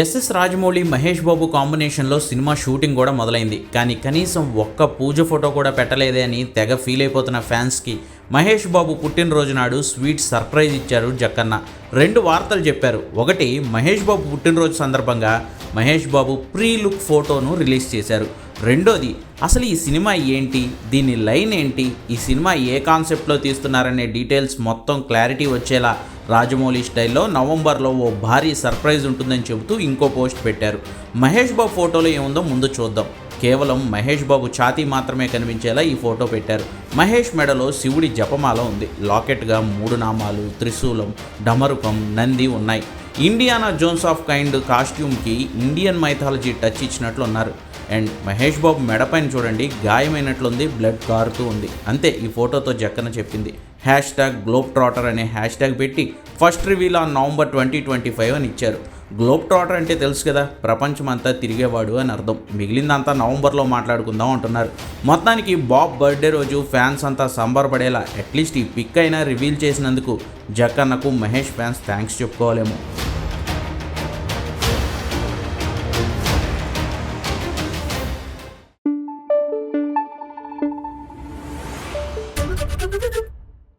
SS Rajamouli Mahesh Babu కాంబినేషన్లో cinema shooting కూడా మొదలైంది. కానీ కనీసం ఒక్క పూజ ఫోటో కూడా పెట్టలేదే అని తెగ ఫీల్ అయిపోతున్న ఫ్యాన్స్కి మహేష్ బాబు పుట్టినరోజు నాడు స్వీట్ సర్ప్రైజ్ ఇచ్చారు జక్కన్న. రెండు వార్తలు చెప్పారు. ఒకటి మహేష్ బాబు పుట్టినరోజు సందర్భంగా మహేష్ బాబు ప్రీ లుక్ ఫోటోను రిలీజ్ చేశారు. రెండోది అసలు ఈ సినిమా ఏంటి? దీని లైన్ ఏంటి? ఈ సినిమా ఏ కాన్సెప్ట్లో తీస్తున్నారనే డీటెయిల్స్ మొత్తం క్లారిటీ వచ్చేలా రాజమౌళి స్టైల్లో నవంబర్లో ఓ భారీ సర్ప్రైజ్ ఉంటుందని చెబుతూ ఇంకో పోస్ట్ పెట్టారు. మహేష్ బాబు ఫోటోలో ఏముందో ముందు చూద్దాం. కేవలం మహేష్ బాబు ఛాతీ మాత్రమే కనిపించేలా ఈ ఫోటో పెట్టారు. మహేష్ మెడలో శివుడి జపమాల ఉంది. లాకెట్గా మూడు నామాలు త్రిశూలం డమరుకం నంది ఉన్నాయి. ఇండియానా జోన్స్ ఆఫ్ కైండ్ కాస్ట్యూమ్కి ఇండియన్ మైథాలజీ టచ్ ఇచ్చినట్లు ఉన్నారు అండ్ మహేష్ బాబు మెడపైన చూడండి గాయమైనట్లుంది బ్లడ్ కారుతూ ఉంది. అంతే ఈ ఫోటోతో జక్కన చెప్పింది. హ్యాష్ ట్యాగ్ గ్లోబ్ ట్రాటర్ అనే హ్యాష్ ట్యాగ్ పెట్టి first reveal on November twenty twenty five అని ఇచ్చారు. గ్లోబ్ ట్రాటర్ అంటే తెలుసు కదా ప్రపంచం అంతా తిరిగేవాడు అని అర్థం. మిగిలిందంతా నవంబర్లో మాట్లాడుకుందాం అంటున్నారు. మొత్తానికి బాబ్ బర్త్డే రోజు ఫ్యాన్స్ అంతా సంబరపడేలా అట్లీస్ట్ ఈ పిక్ అయినా రివీల్ చేసినందుకు జక్కన్నకు మహేష్ ఫ్యాన్స్ థ్యాంక్స్ చెప్పుకోవాలేమో. どどど。